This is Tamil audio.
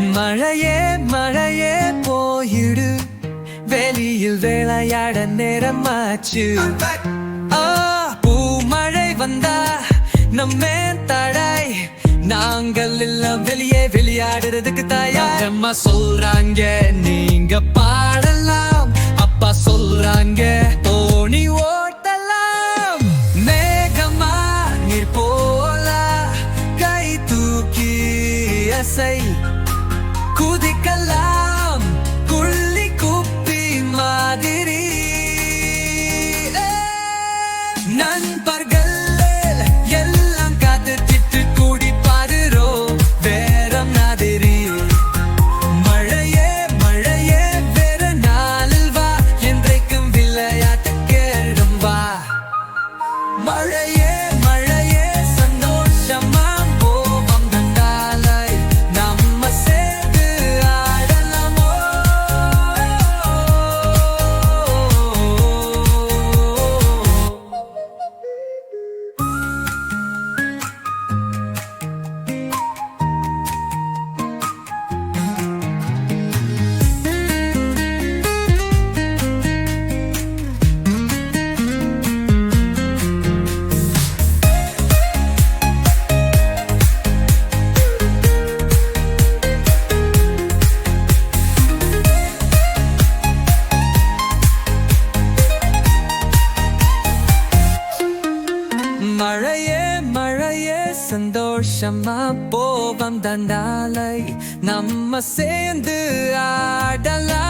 மழையே மழையே போயிடு. வெளியில் விளையாட நேரமாச்சு. பூ மழை வந்தா நம்மே தடை. நாங்கள் எல்லாம் வெளியே விளையாடுறதுக்கு தயார். அம்மா சொல்றாங்க நீங்க பாடலாம். அப்பா சொல்றாங்க தோணி ஓட்டலாம். மேகமா நீர் போல. கை தூக்கி அசை. நண்பர்கள் எல்லாம் மழையே மழையே சந்தோஷமா போவம் தண்டாலை. நம்ம சேர்ந்து ஆடலாம்.